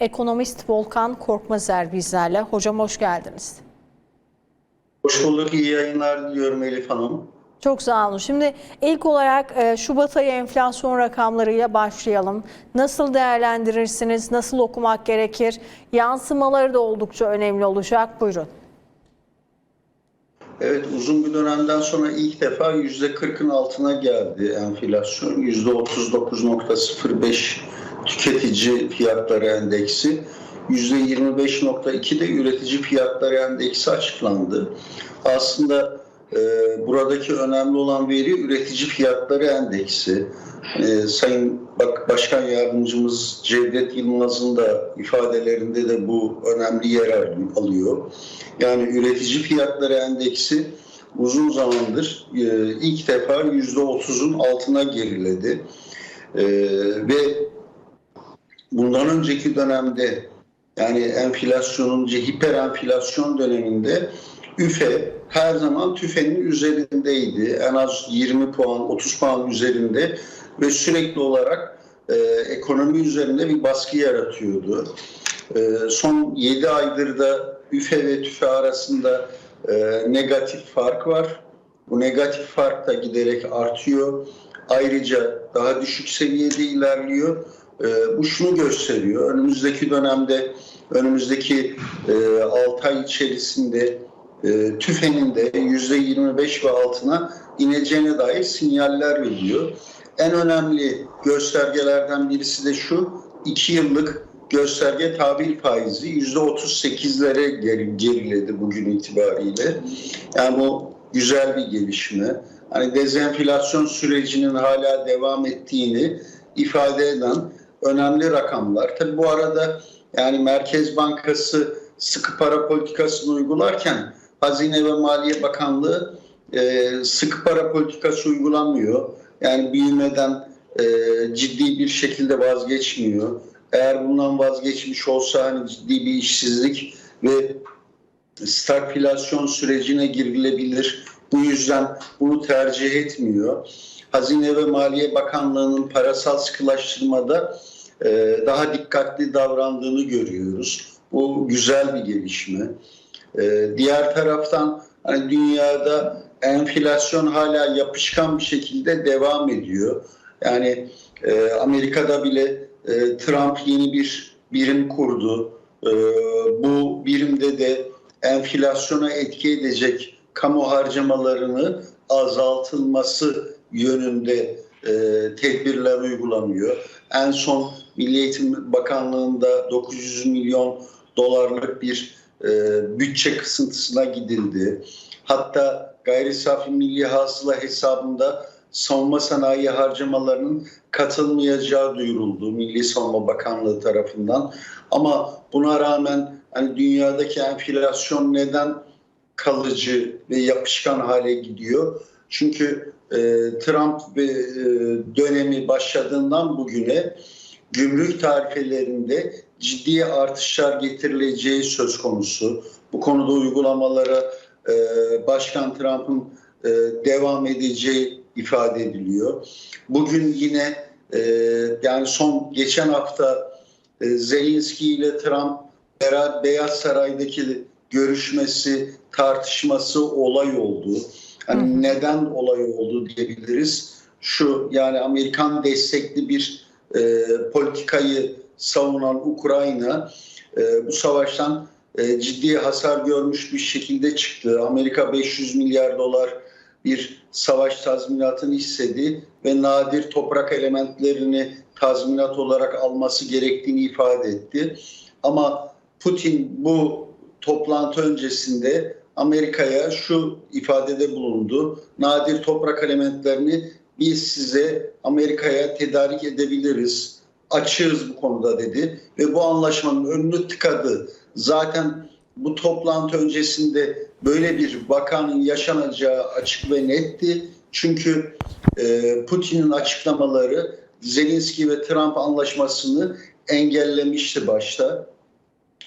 Ekonomist Volkan Korkmazer bizlerle. Hocam hoş geldiniz. Hoş bulduk, iyi yayınlar diliyorum Elif Hanım. Çok sağ olun. Şimdi ilk olarak e, Şubat ayı enflasyon rakamlarıyla başlayalım. Nasıl değerlendirirsiniz? Nasıl okumak gerekir? Yansımaları da oldukça önemli olacak. Buyurun. Evet, uzun bir dönemden sonra ilk defa %40'ın altına geldi enflasyon. %39.05 tüketici fiyatları endeksi. %25.2 de üretici fiyatları endeksi açıklandı. Aslında e, buradaki önemli olan veri üretici fiyatları endeksi. E, Sayın Bak Başkan Yardımcımız Cevdet Yılmaz'ın da ifadelerinde de bu önemli yer al- alıyor. Yani üretici fiyatları endeksi uzun zamandır e, ilk defa %30'un altına geriledi. E, ve bundan önceki dönemde yani enflasyonun hiper enflasyon döneminde üfe her zaman tüfenin üzerindeydi. En az 20 puan, 30 puan üzerinde ve sürekli olarak e, ekonomi üzerinde bir baskı yaratıyordu. E, son 7 aydır da üfe ve tüfe arasında e, negatif fark var. Bu negatif fark da giderek artıyor. Ayrıca daha düşük seviyede ilerliyor. E, bu şunu gösteriyor. Önümüzdeki dönemde, önümüzdeki e, 6 ay içerisinde e, tüfenin de %25 ve altına ineceğine dair sinyaller veriyor. En önemli göstergelerden birisi de şu, 2 yıllık gösterge tabir faizi %38'lere geri, geriledi bugün itibariyle. Yani bu güzel bir gelişme. Hani dezenflasyon sürecinin hala devam ettiğini ifade eden önemli rakamlar. Tabi bu arada yani Merkez Bankası sıkı para politikasını uygularken Hazine ve Maliye Bakanlığı e, sıkı para politikası uygulamıyor. Yani büyümeden e, ciddi bir şekilde vazgeçmiyor. Eğer bundan vazgeçmiş olsa hani ciddi bir işsizlik ve stagflasyon sürecine girilebilir. Bu yüzden bunu tercih etmiyor. Hazine ve Maliye Bakanlığı'nın parasal sıkılaştırmada daha dikkatli davrandığını görüyoruz. Bu güzel bir gelişme. E, diğer taraftan hani dünyada enflasyon hala yapışkan bir şekilde devam ediyor. Yani e, Amerika'da bile e, Trump yeni bir birim kurdu. E, bu birimde de enflasyona etki edecek kamu harcamalarını azaltılması yönünde e, tedbirler uygulanıyor. En son Milli Eğitim Bakanlığı'nda 900 milyon dolarlık bir e, bütçe kısıntısına gidildi. Hatta gayri safi milli hasıla hesabında savunma sanayi harcamalarının katılmayacağı duyuruldu Milli Savunma Bakanlığı tarafından. Ama buna rağmen hani dünyadaki enflasyon neden kalıcı ve yapışkan hale gidiyor? Çünkü e, Trump e, dönemi başladığından bugüne gümrük tarifelerinde ciddi artışlar getirileceği söz konusu. Bu konuda uygulamalara e, Başkan Trump'ın e, devam edeceği ifade ediliyor. Bugün yine e, yani son geçen hafta e, Zelenski ile Trump beraber Beyaz Saray'daki görüşmesi, tartışması olay oldu. Yani neden olay oldu diyebiliriz. Şu yani Amerikan destekli bir e, politikayı savunan Ukrayna e, bu savaştan e, ciddi hasar görmüş bir şekilde çıktı. Amerika 500 milyar dolar bir savaş tazminatını istedi ve nadir toprak elementlerini tazminat olarak alması gerektiğini ifade etti. Ama Putin bu toplantı öncesinde Amerika'ya şu ifadede bulundu. Nadir toprak elementlerini biz size Amerika'ya tedarik edebiliriz. Açığız bu konuda dedi ve bu anlaşmanın önünü tıkadı. Zaten bu toplantı öncesinde böyle bir vakanın yaşanacağı açık ve netti. Çünkü e, Putin'in açıklamaları Zelenski ve Trump anlaşmasını engellemişti başta.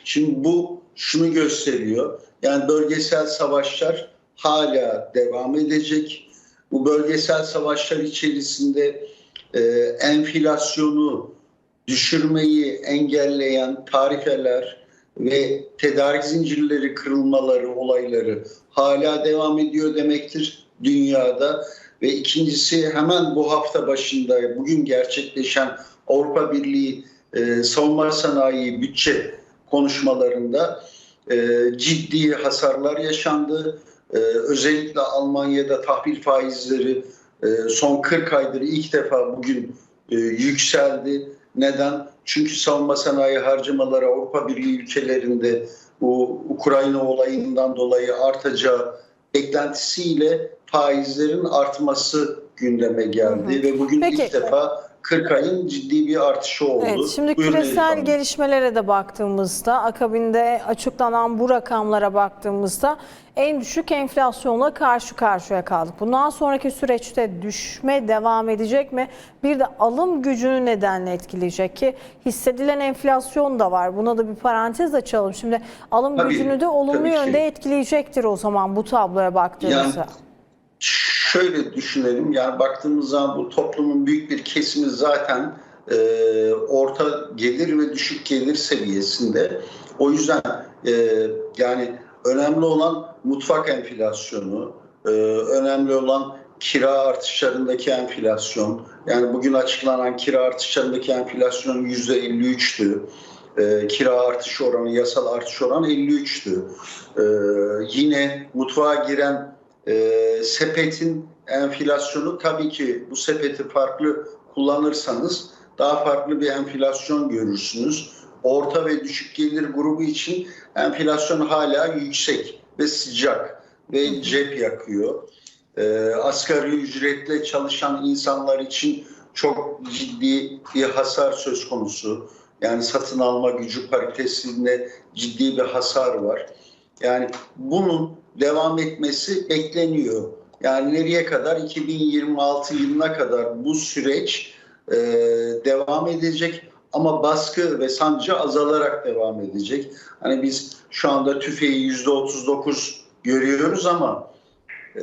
Şimdi bu şunu gösteriyor. Yani bölgesel savaşlar hala devam edecek. Bu bölgesel savaşlar içerisinde e, enflasyonu düşürmeyi engelleyen tarifeler ve tedarik zincirleri kırılmaları olayları hala devam ediyor demektir dünyada ve ikincisi hemen bu hafta başında bugün gerçekleşen Avrupa Birliği e, savunma sanayi bütçe konuşmalarında e, ciddi hasarlar yaşandı. E, özellikle Almanya'da tahvil faizleri e, son 40 aydır ilk defa bugün e, yükseldi. Neden? Çünkü savunma sanayi harcamaları Avrupa Birliği ülkelerinde bu Ukrayna olayından dolayı artacağı beklentisiyle faizlerin artması gündeme geldi ve bugün Peki. ilk defa 40 ayın ciddi bir artışı oldu. Evet, şimdi Buyurun küresel gelişmelere de baktığımızda, akabinde açıklanan bu rakamlara baktığımızda en düşük enflasyonla karşı karşıya kaldık. Bundan sonraki süreçte düşme devam edecek mi? Bir de alım gücünü nedenle etkileyecek ki hissedilen enflasyon da var. Buna da bir parantez açalım. Şimdi alım Tabii, gücünü de olumlu tabii ki. yönde etkileyecektir o zaman bu tabloya baktığımızda. Yani şöyle düşünelim yani baktığımız zaman bu toplumun büyük bir kesimi zaten e, orta gelir ve düşük gelir seviyesinde. O yüzden e, yani önemli olan mutfak enflasyonu, e, önemli olan kira artışlarındaki enflasyon. Yani bugün açıklanan kira artışlarındaki enflasyon %53'tü. E, kira artış oranı, yasal artış oranı 53'tü. E, yine mutfağa giren e, sepetin enflasyonu tabii ki bu sepeti farklı kullanırsanız daha farklı bir enflasyon görürsünüz. Orta ve düşük gelir grubu için enflasyon hala yüksek ve sıcak ve cep yakıyor. E, asgari ücretle çalışan insanlar için çok ciddi bir hasar söz konusu. Yani satın alma gücü paritesinde ciddi bir hasar var. Yani bunun devam etmesi bekleniyor. Yani nereye kadar? 2026 yılına kadar bu süreç e, devam edecek ama baskı ve sancı azalarak devam edecek. Hani biz şu anda tüfeği yüzde 39 görüyoruz ama e,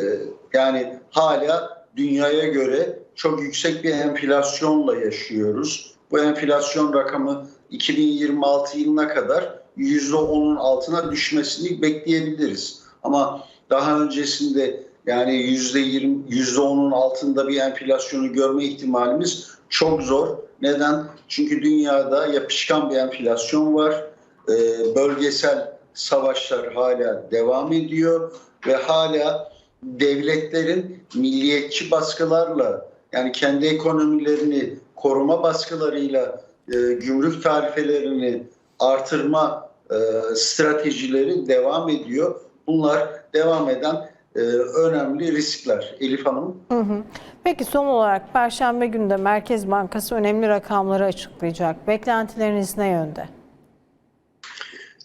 yani hala dünyaya göre çok yüksek bir enflasyonla yaşıyoruz. Bu enflasyon rakamı 2026 yılına kadar %10'un altına düşmesini bekleyebiliriz. Ama daha öncesinde yani %20, %10'un altında bir enflasyonu görme ihtimalimiz çok zor. Neden? Çünkü dünyada yapışkan bir enflasyon var. Ee, bölgesel savaşlar hala devam ediyor ve hala devletlerin milliyetçi baskılarla yani kendi ekonomilerini koruma baskılarıyla e, gümrük tarifelerini artırma e, stratejileri devam ediyor. Bunlar devam eden e, önemli riskler. Elif Hanım. Hı hı. Peki son olarak Perşembe günü de Merkez Bankası önemli rakamları açıklayacak. Beklentileriniz ne yönde?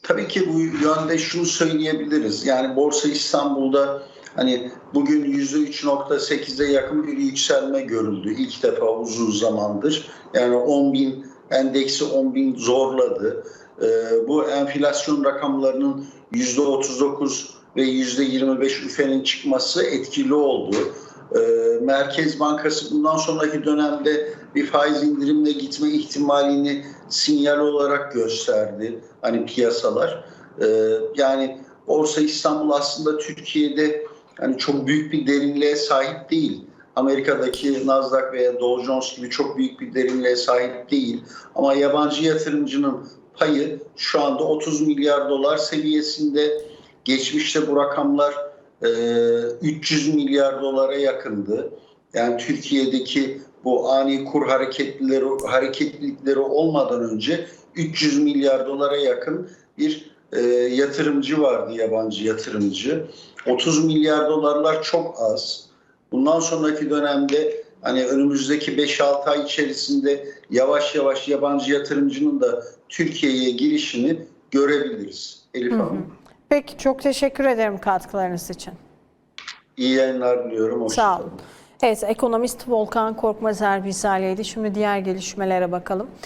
Tabii ki bu yönde şunu söyleyebiliriz. Yani Borsa İstanbul'da hani bugün %3.8'e yakın bir yükselme görüldü. İlk defa uzun zamandır. Yani 10 bin endeksi 10 bin zorladı. Ee, bu enflasyon rakamlarının %39 ve %25 üfenin çıkması etkili oldu. Ee, Merkez Bankası bundan sonraki dönemde bir faiz indirimle gitme ihtimalini sinyal olarak gösterdi. Hani piyasalar. Ee, yani Borsa İstanbul aslında Türkiye'de hani çok büyük bir derinliğe sahip değil. Amerika'daki Nasdaq veya Dow Jones gibi çok büyük bir derinliğe sahip değil. Ama yabancı yatırımcının payı şu anda 30 milyar dolar seviyesinde. Geçmişte bu rakamlar e, 300 milyar dolara yakındı. Yani Türkiye'deki bu ani kur hareketlileri hareketlilikleri olmadan önce 300 milyar dolara yakın bir e, yatırımcı vardı yabancı yatırımcı. 30 milyar dolarlar çok az. Bundan sonraki dönemde hani önümüzdeki 5-6 ay içerisinde yavaş yavaş yabancı yatırımcının da Türkiye'ye girişini görebiliriz. Elif Hanım. Peki çok teşekkür ederim katkılarınız için. İyi yayınlar diliyorum. Hoşça Sağ olun. Evet, ekonomist Volkan Korkmaz Erbisaliydi. Şimdi diğer gelişmelere bakalım.